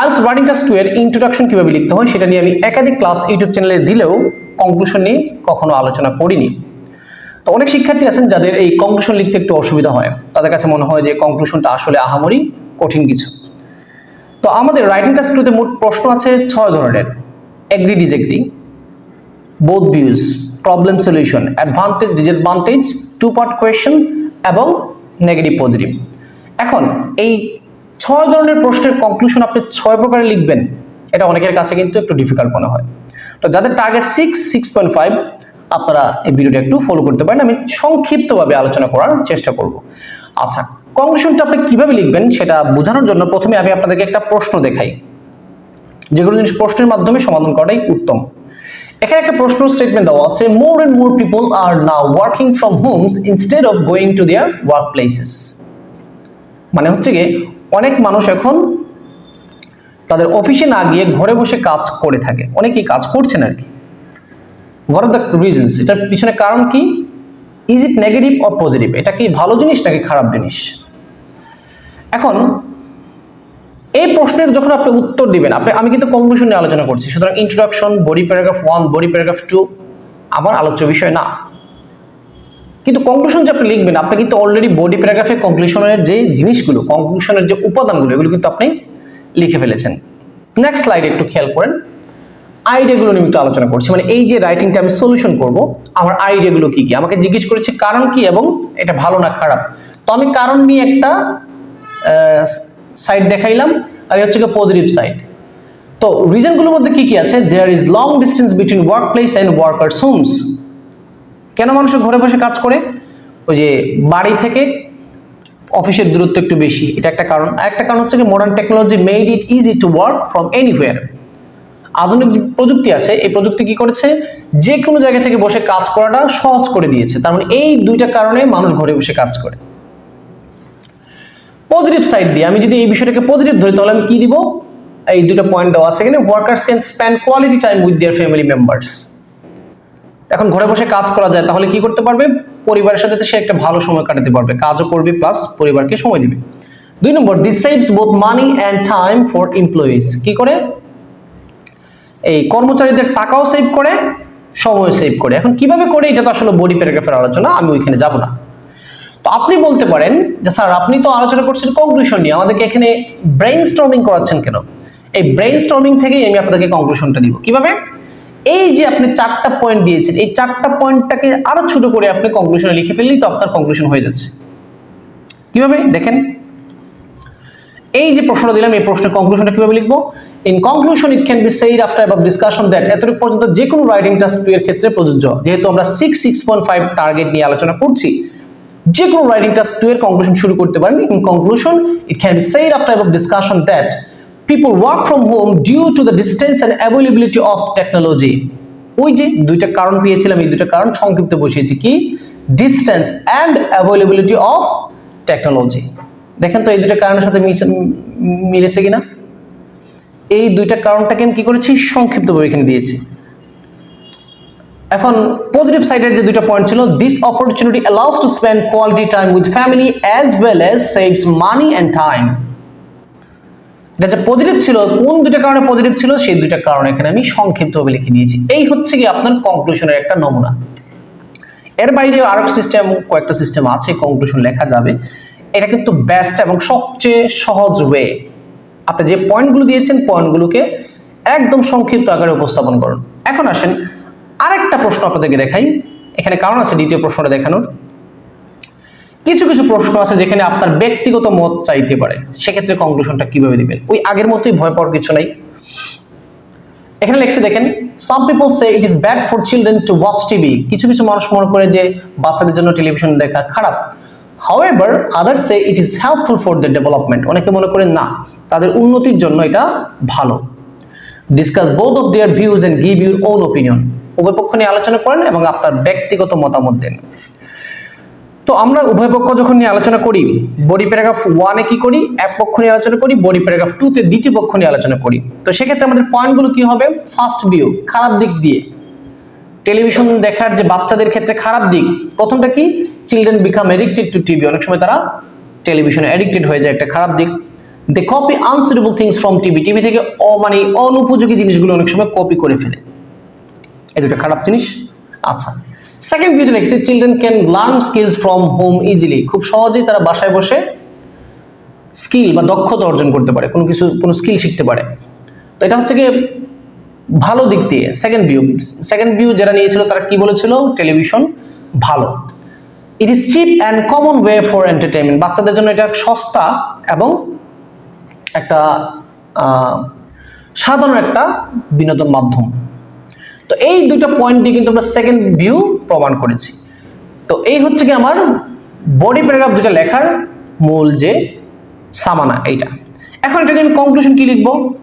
আইলস writing test two এর introduction কীভাবে লিখতে হয় সেটা নিয়ে আমি একাধিক ক্লাস ইউটিউব চ্যানেলে দিলেও কনক্লুশন নিয়ে কখনো আলোচনা করিনি। তো অনেক শিক্ষার্থী আছেন যাদের এই কনক্লুশন লিখতে একটু অসুবিধা হয়। তাদের কাছে মনে হয় যে কনক্লুশনটা আসলে আহামরি কঠিন কিছু। তো আমাদের রাইটিং টেস্ট টুতে মোট প্রশ্ন আছে ছয় ধরনের। Agree disagree both views problem solution advantage disadvantage two part question এবং নেগেটিভ পজিটিভ এখন এই ছয় ধরনের প্রশ্নের কনক্লুশন আপনি ছয় প্রকারে লিখবেন। এটা অনেকের কাছে কিন্তু একটু ডিফিকাল্ট মনে হয়। তো যাদের target six six point five আপনারা এই ভিডিওটা একটু ফলো করতে পারেন। আমি সংক্ষিপ্তভাবে আলোচনা করার চেষ্টা করব। আচ্ছা কনক্লুশনটা আপনি কীভাবে লিখবেন সেটা বোঝানোর জন্য প্রথমে আমি আপনাদেরকে একটা প্রশ্ন দেখাই। যেগুলো জিনিস প্রশ্নের মাধ্যমে সমাধান করাটাই উত্তম। এখানে একটা প্রশ্ন স্টেটমেন্ট দেওয়া আছে more and more people are now working from homes instead of going to their work places মানে হচ্ছে গিয়ে অনেক মানুষ এখন তাদের অফিসে না গিয়ে ঘরে বসে কাজ করে থাকে। অনেকেই কাজ করছেন আর কি। হোয়াট আর দ্য রিজনস এটার পিছনে কারণ কি? Is it negative or positive এটা কি ভালো জিনিস নাকি খারাপ জিনিস? এখন, এই প্রশ্নের যখন আপনি উত্তর দিবেন, আপনি, আমি কিন্তু কনক্লুশন নিয়ে আলোচনা করছি। সুতরাং introduction body paragraph one body paragraph two আমার আলোচ্য বিষয় না। কিন্তু কনক্লুশন যে আপনি লিখবেন, আপনি কিন্তু অলরেডি বডি প্যারাগ্রাফে কনক্লুশনের যে জিনিসগুলো কনক্লুশনের যে উপাদানগুলো, এগুলো কিন্তু আপনি লিখে ফেলেছেন। নেক্সট স্লাইড একটু খেয়াল করেন। আইডিয়াগুলো নিয়ে একটু আলোচনা করছি। মানে এই যে রাইটিংটা আমি সলিউশন করব, আমার আইডিয়াগুলো কি কি? আমাকে জিজ্ঞেস করেছে কারণ কি এবং এটা ভালো না খারাপ? তো আমি কারণ নিয়ে একটা সাইড দেখাইলাম, আর হচ্ছে পজিটিভ সাইড তো রিজনগুলোর মধ্যে কি কি আছে? There is long distance between work place and workers homes কেন মানুষ ঘরে বসে কাজ করে? ওই যে বাড়ি থেকে অফিসের দূরত্ব একটু বেশি, এটা একটা কারণ। আর একটা কারণ হচ্ছে কি modern technology made it easy to work from anywhere আধুনিক যে প্রযুক্তি আছে, এই প্রযুক্তি কি করেছে? যে কোনো জায়গা থেকে বসে কাজ করাটা সহজ করে দিয়েছে। তার মানে এই দুইটা কারণে মানুষ ঘরে বসে কাজ করে। পজিটিভ সাইড দিয়ে, আমি যদি এই বিষয়টাকে পজিটিভ ধরি, তাহলে আমি কি দিব? এই দুটো পয়েন্ট দেওয়া আছে এখানে workers can spend quality time with their family members এখন ঘরে বসে কাজ করা যায়, তাহলে কি করতে পারবে? পরিবারের সাথে সে একটা ভালো সময় কাটাতে পারবে। কাজও করবে প্লাস পরিবারকে সময় দিবে। দুই নম্বর this saves both money and time for employees কি করে? এই কর্মচারীদের টাকাও সেভ করে সময় সেভ করে। এখন কীভাবে করে, এটা তো আসলে বডি প্যারাগ্রাফের আলোচনা, আমি ওইখানে যাব না। তো আপনি বলতে পারেন যে, স্যার, আপনি তো আলোচনা করছেন কনক্লুশন নিয়ে, আমাদেরকে এখানে ব্রেইন স্টর্মিং করাচ্ছেন কেন? এই ব্রেইন স্টর্মিং থেকেই আমি আপনাদেরকে কনক্লুশনটা দিব। কীভাবে? এই যে আপনি চারটা পয়েন্ট দিয়েছেন, এই চারটা পয়েন্টটাকে আরও ছোট করে আপনি কনক্লুশনে লিখে ফেললেই তো আপনার কনক্লুশন হয়ে যাচ্ছে। কীভাবে? দেখেন। এই যে প্রশ্নটা দিলাম, এই প্রশ্নের কনক্লুশনটা কীভাবে লিখব? In conclusion it can be said after above discussion that এতটুকু পর্যন্ত যে কোনো রাইটিং টাস্ক এর ক্ষেত্রে প্রযোজ্য। যেহেতু আমরা six six point five target নিয়ে আলোচনা করছি, যে কোনো রাইটিং টাস্ক টু এর কনক্লুশন শুরু করতে পারেন। In conclusion it can be said after above discussion that people work from home due to the distance and availability of technology. ওই যে দুইটা কারণ পেয়েছিলাম, এই দুইটা কারণ সংক্ষিপ্ত বসিয়েছি কি? Distance and availability of technology দেখেন তো এই দুইটা কারণের সাথে মিলেছে কিনা? এই দুইটা কারণটাকে আমি কি করেছি? সংক্ষিপ্তভাবে এখানে দিয়েছি। এখন পজিটিভ সাইডের যে দুইটা পয়েন্ট ছিল this opportunity allows to spend quality time with family as well as saves money and time এটা যে পজিটিভ ছিল, কোন দুইটা কারণে পজিটিভ ছিল, সেই দুইটা কারণ এখানে আমি সংক্ষিপ্তভাবে লিখে দিয়েছি এই হচ্ছে কি আপনার কনক্লুশনের একটা নমুনা। এর বাইরে আরও সিস্টেম কয়েকটা সিস্টেম আছে কনক্লুশন লেখা যাবে। এটা কিন্তু বেস্ট এবং সবচেয়ে সহজ ওয়ে আপনি যে পয়েন্টগুলো দিয়েছেন পয়েন্টগুলোকে একদম সংক্ষিপ্ত আকারে উপস্থাপন করুন। এখন আসেন আরেকটা প্রশ্ন আপনাদেরকে দেখাই। এখানে কারণ আছে, দ্বিতীয় প্রশ্নটা দেখানোর। কিছু কিছু প্রশ্ন আছে যেখানে আপনার ব্যক্তিগত মত চাইতে পারে। সেক্ষেত্রে কনক্লুশনটা কীভাবে দিবেন? ওই আগের মতোই ভয় পাওয়ার কিছু নাই। এখানে লেখছে, দেখেন some people say it is bad for children to watch TV কিছু কিছু মানুষ মনে করে যে বাচ্চাদের জন্য টেলিভিশন দেখা খারাপ। However other say it is helpful for the development অনেকে মনে করেন না, তাদের উন্নতির জন্য এটা ভালো। Discuss both of their views and give your own opinion উভয় পক্ষ নিয়ে আলোচনা করেন এবং আপনার ব্যক্তিগত মতামত দেন। তো আমরা উভয় পক্ষ যখন নিয়ে আলোচনা করি বডি প্যারাগ্রাফ ওয়ানে কি করি, এক পক্ষ নিয়ে আলোচনা করি বডি প্যারাগ্রাফ টুতে দ্বিতীয় পক্ষ নিয়ে আলোচনা করি। তো সেক্ষেত্রে আমাদের পয়েন্টগুলো কি হবে? ফার্স্ট ভিউ খারাপ দিক দিয়ে। টেলিভিশন দেখার যে বাচ্চাদের ক্ষেত্রে খারাপ দিক, প্রথমটা কি? Children become addicted to TV অনেক সময় তারা টেলিভিশনে এডিক্টেড হয়ে যায়, একটা খারাপ দিক। They copy unsuitable things from TV TV থেকে অ মানে অনুপযোগী জিনিসগুলো অনেক সময় কপি করে ফেলে। এই দুটো খারাপ জিনিস আচ্ছা। সেকেন্ড ভিডিও লিখছে children can learn skills from home easily খুব সহজেই তারা বাসায় বসে স্কিল বা দক্ষতা অর্জন করতে পারে, কোনো কিছু, কোনো স্কিল শিখতে পারে। তো এটা হচ্ছে গিয়ে ভালো দিক দিয়ে। সেকেন্ড ভিউ সেকেন্ড ভিউ যারা নিয়েছিল তারা কি বলেছিল? টেলিভিশন ভালো। It is cheap and common way for entertainment বাচ্চাদের জন্য এটা সস্তা এবং একটা সাধারণ একটা বিনোদন মাধ্যম। তো এই দুটো পয়েন্ট দিয়ে কিন্তু আমরা সেকেন্ড ভিউ প্রমাণ করেছি। তো এই হচ্ছে কি আমার বডি প্যারাগ্রাফ দুটা লেখার মূল যে সামানা এইটা। এখন এটা নিয়ে আমি কনক্লুশন কি লিখব?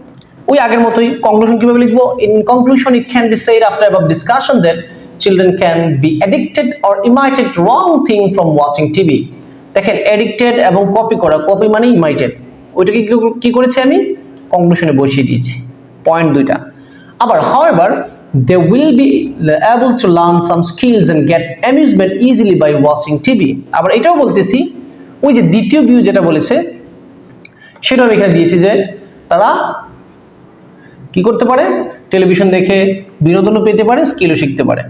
ওই আগের মতোই কনক্লুশন কীভাবে লিখব? In conclusion it can be said after above discussion that children can be addicted or imitated wrong thing from watching TV দেখেন অ্যাডিক্টেড এবং কপি করা কপি মানে ইমাইটেড ওইটাকে কি- করেছি আমি? কনক্লুশনে বসিয়ে দিয়েছি। পয়েন্ট দুইটা। আবার, however they will be able to learn some skills and get amusement easily by watching TV আবার এটাও বলতেছি, ওই যে দ্বিতীয় ভিউ যেটা বলেছে, সেটাও আমি এখানে দিয়েছি যে তারা কি করতে পারে? টেলিভিশন দেখে বিনোদনও পেতে পারে স্কিলও শিখতে পারে।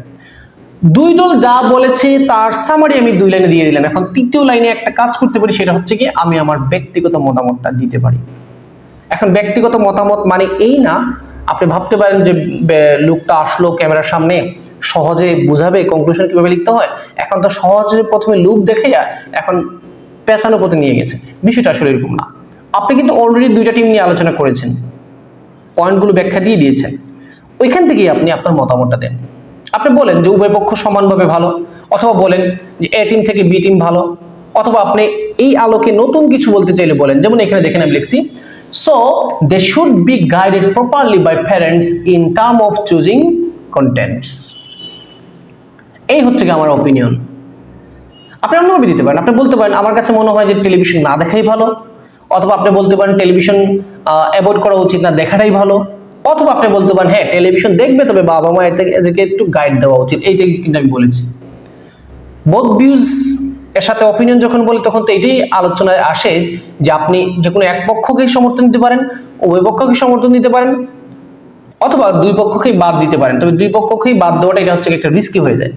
দুই দল যা বলেছে, তার সামারি আমি দুই লাইনে দিয়ে দিলাম। এখন তৃতীয় লাইনে একটা কাজ করতে পারি, সেটা হচ্ছে কি, আমি আমার ব্যক্তিগত মতামতটা দিতে পারি। এখন ব্যক্তিগত মতামত মানে এই না আপনি ভাবতে পারেন যে লোকটা আসলো ক্যামেরার সামনে, সহজে বুঝাবে কনক্লুশন কীভাবে লিখতে হয়? এখন তো সহজে প্রথমে লুক দেখে এখন পেঁচানো পথে নিয়ে গেছে। বিষয়টা আসলে এরকম না। আপনি কিন্তু অলরেডি দুইটা টিম নিয়ে আলোচনা করেছেন। পয়েন্টগুলো ব্যাখ্যা দিয়ে দিয়েছেন। ওইখান থেকেই আপনি আপনার মতামতটা দেন। আপনি বলেন যে, উভয় পক্ষ সমানভাবে ভালো, অথবা বলেন যে, এ টিম থেকে বি টিম ভালো, অথবা আপনি এই আলোকে নতুন কিছু বলতে চাইলে বলেন, যেমন এখানে দেখেন আমি লিখছি so they should be guided properly by parents in term of choosing contents এই হচ্ছে কি আমার অপিনিয়ন আপনি অন্যভাবে দিতে পারেন। আপনি বলতে পারেন, আমার কাছে মনে হয় যে টেলিভিশন না দেখাই ভালো। অথবা আপনি বলতে পারেন টেলিভিশন অ্যাভয়েড করা উচিত না, দেখাটাই ভালো। অথবা আপনি বলতে পারেন হ্যাঁ টেলিভিশন দেখবে, তবে বাবা মা এদেরকে একটু গাইড দেওয়া উচিত। এইটাই কিন্তু আমি বলেছি। বোথ ভিউজ এর সাথে অপিনিয়ন যখন বলি, তখন তো এটাই আলোচনায় আসে যে আপনি যে কোনো এক পক্ষকেই সমর্থন দিতে পারেন, উভয় পক্ষকে সমর্থন দিতে পারেন, অথবা দুই পক্ষকেই বাদ দিতে পারেন। তবে দুই পক্ষকেই বাদ দেওয়াটা এটা হচ্ছে একটা রিস্কি হয়ে যায়।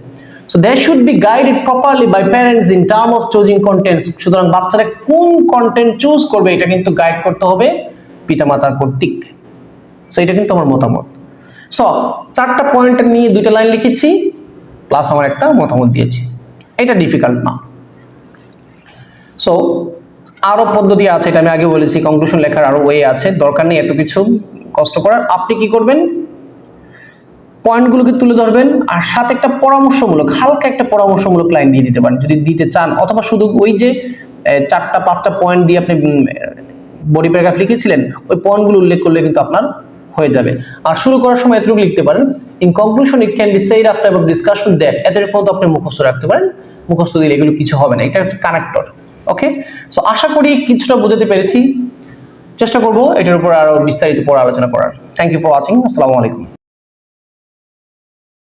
So that should be guided properly by parents in term of choosing contents সুতরাং বাচ্চারা কোন কন্টেন্ট চুজ করবে, এটা কিন্তু গাইড করতে হবে পিতামাতার কর্তৃক। সো এটা কিন্তু আমার মতামত। সো চারটা পয়েন্ট নিয়ে দুইটা লাইন লিখেছি প্লাস আমার একটা মতামত দিয়েছি। এটা ডিফিকাল্ট না। সো আরও পদ্ধতি আছে, এটা আমি আগে বলেছি কনক্লুশন লেখার আরও ওয়ে আছে, দরকার নেই এত কিছু কষ্ট করার। আপনি কি করবেন? পয়েন্টগুলোকে তুলে ধরবেন, আর সাথে একটা পরামর্শমূলক, হালকা একটা পরামর্শমূলক লাইন দিয়ে দিতে পারেন, যদি দিতে চান, অথবা শুধু ওই যে চারটা, পাঁচটা পয়েন্ট দিয়ে আপনি বডি প্যারাগ্রাফ লিখেছিলেন, ওই পয়েন্টগুলো উল্লেখ করলে কিন্তু আপনার হয়ে যাবে। আর শুরু করার সময় এতটুকু লিখতে পারেন in conclusion it can be said after discussion that এতটুকু পর্যন্ত আপনি মুখস্থ রাখতে পারেন, মুখস্থ দিলে এগুলো কিছু হবে না, এটা হচ্ছে কানেক্টর ওকে সো আশা করি কিছুটা বোঝাতে পেরেছি। চেষ্টা করব এটার উপর আরও বিস্তারিত পরে আলোচনা করার। থ্যাংক ইউ ফর ওয়াচিং আসসালামু আলাইকুম